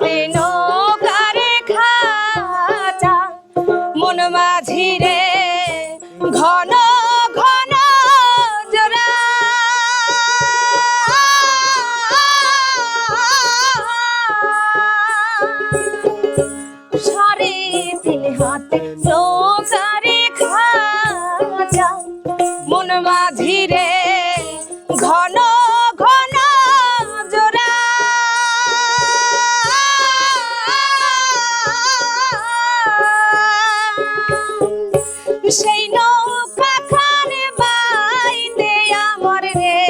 de no. সেই নৌকা খানে বাইতে আমার রে,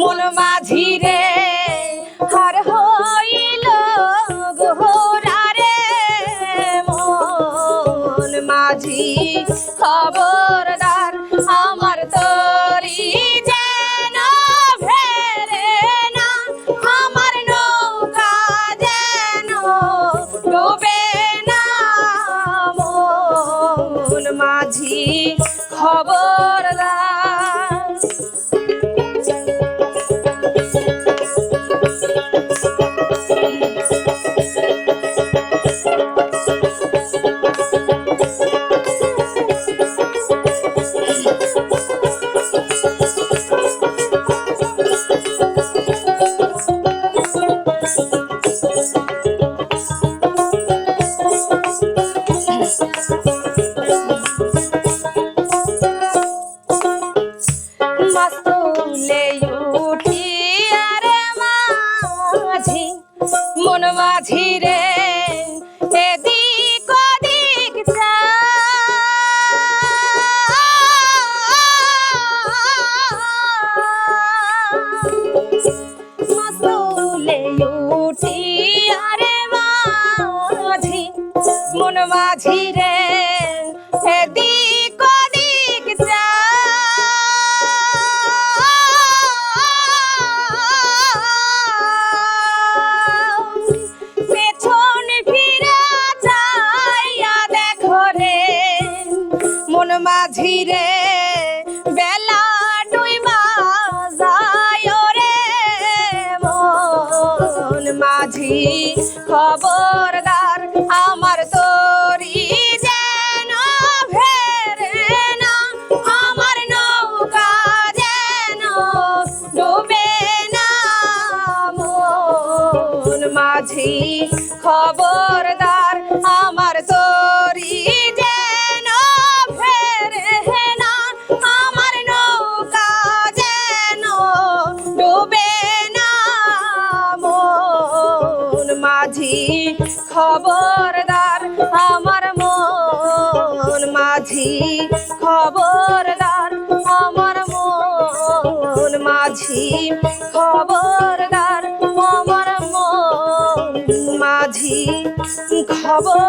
মন মাঝি রে। হার হইল গোহরা রে, মন মাঝি খবরদার আমার খবরদার মাস্তুলে উঠি আরে মাঝি মন মাঝি রে এদিক ওদিক মাস্তুলে উঠি মাঝি রে বেলা ডুইবা যায় রে। মাঝি খবরদার আমার খবরদার আমার মন মাঝি। খবরদার আমার মন মাঝি। খবরদার আমার মন মাঝি। খবর